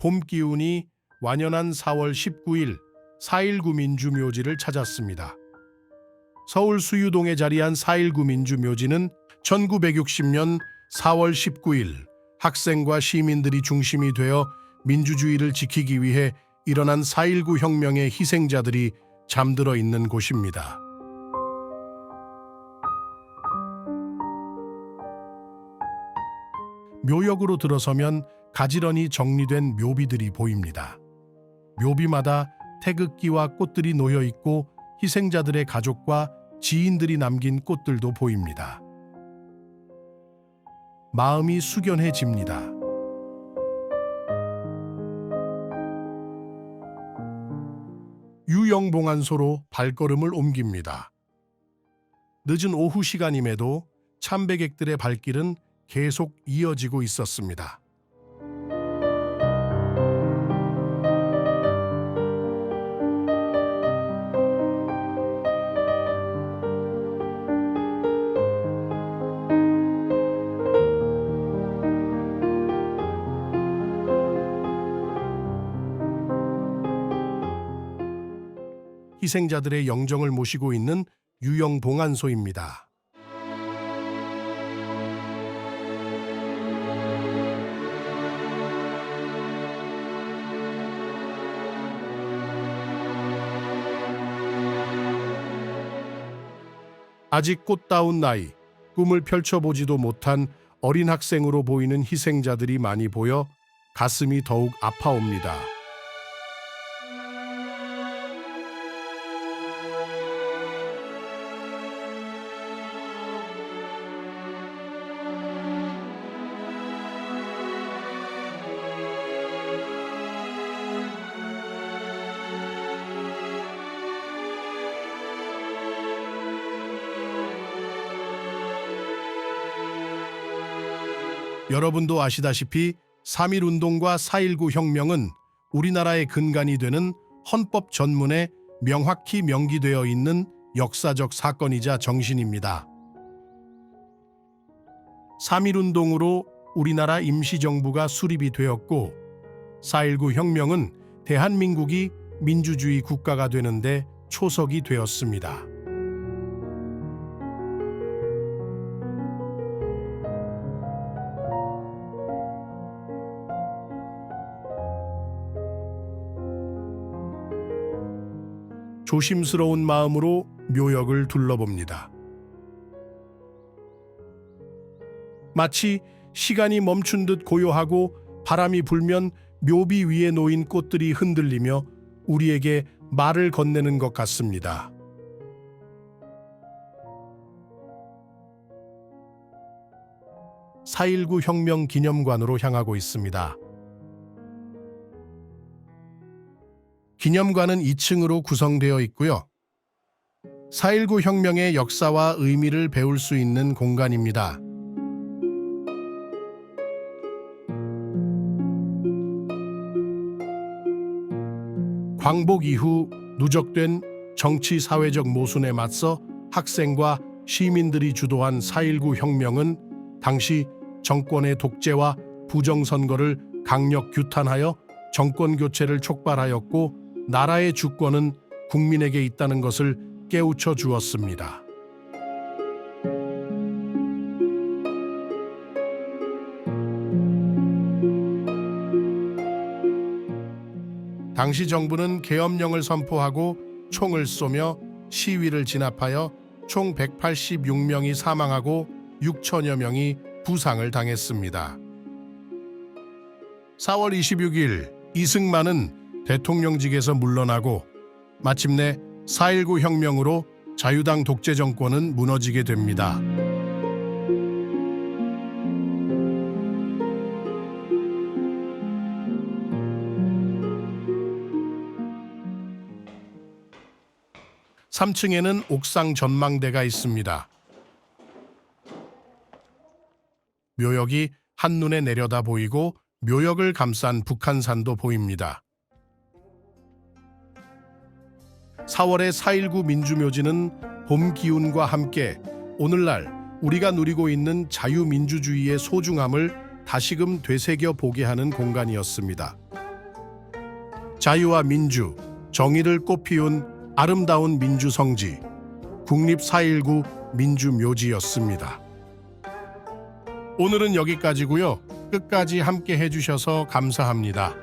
봄 기운이 완연한 4월 19일 4.19 민주묘지를 찾았습니다. 서울 수유동에 자리한 4.19 민주묘지는 1960년 4월 19일 학생과 시민들이 중심이 되어 민주주의를 지키기 위해 일어난 4.19 혁명의 희생자들이 잠들어 있는 곳입니다. 묘역으로 들어서면 가지런히 정리된 묘비들이 보입니다. 묘비마다 태극기와 꽃들이 놓여 있고 희생자들의 가족과 지인들이 남긴 꽃들도 보입니다. 마음이 숙연해집니다. 유영봉안소로 발걸음을 옮깁니다. 늦은 오후 시간임에도 참배객들의 발길은 계속 이어지고 있었습니다. 희생자들의 영정을 모시고 있는 유영 봉안소입니다. 아직 꽃다운 나이, 꿈을 펼쳐보지도 못한 어린 학생으로 보이는 희생자들이 많이 보여 가슴이 더욱 아파옵니다. 여러분도 아시다시피 3.1 운동과 4.19 혁명은 우리나라의 근간이 되는 헌법 전문에 명확히 명기되어 있는 역사적 사건이자 정신입니다. 3.1 운동으로 우리나라 임시정부가 수립이 되었고 4.19 혁명은 대한민국이 민주주의 국가가 되는데 초석이 되었습니다. 조심스러운 마음으로 묘역을 둘러봅니다. 마치 시간이 멈춘 듯 고요하고 바람이 불면 묘비 위에 놓인 꽃들이 흔들리며 우리에게 말을 건네는 것 같습니다. (4.19) 혁명 기념관으로 향하고 있습니다. 기념관은 2층으로 구성되어 있고요. 4.19 혁명의 역사와 의미를 배울 수 있는 공간입니다. 광복 이후 누적된 정치 사회적 모순에 맞서 학생과 시민들이 주도한 4.19 혁명은 당시 정권의 독재와 부정선거를 강력 규탄하여 정권 교체를 촉발하였고 나라의 주권은 국민에게 있다는 것을 깨우쳐 주었습니다. 당시 정부는 계엄령을 선포하고 총을 쏘며 시위를 진압하여 총 186명이 사망하고 6천여 명이 부상을 당했습니다. 4월 26일 이승만은 대통령직에서 물러나고 마침내 4.19 혁명으로 자유당 독재 정권은 무너지게 됩니다. 삼층에는 옥상 전망대가 있습니다. 묘역이 한눈에 내려다 보이고 묘역을 감싼 북한산도 보입니다. 4월의 4.19 민주묘지는 봄 기운과 함께 오늘날 우리가 누리고 있는 자유민주주의의 소중함을 다시금 되새겨 보게 하는 공간이었습니다. 자유와 민주, 정의를 꽃피운 아름다운 민주성지, 국립 4.19 민주묘지였습니다. 오늘은 여기까지고요. 끝까지 함께 해주셔서 감사합니다.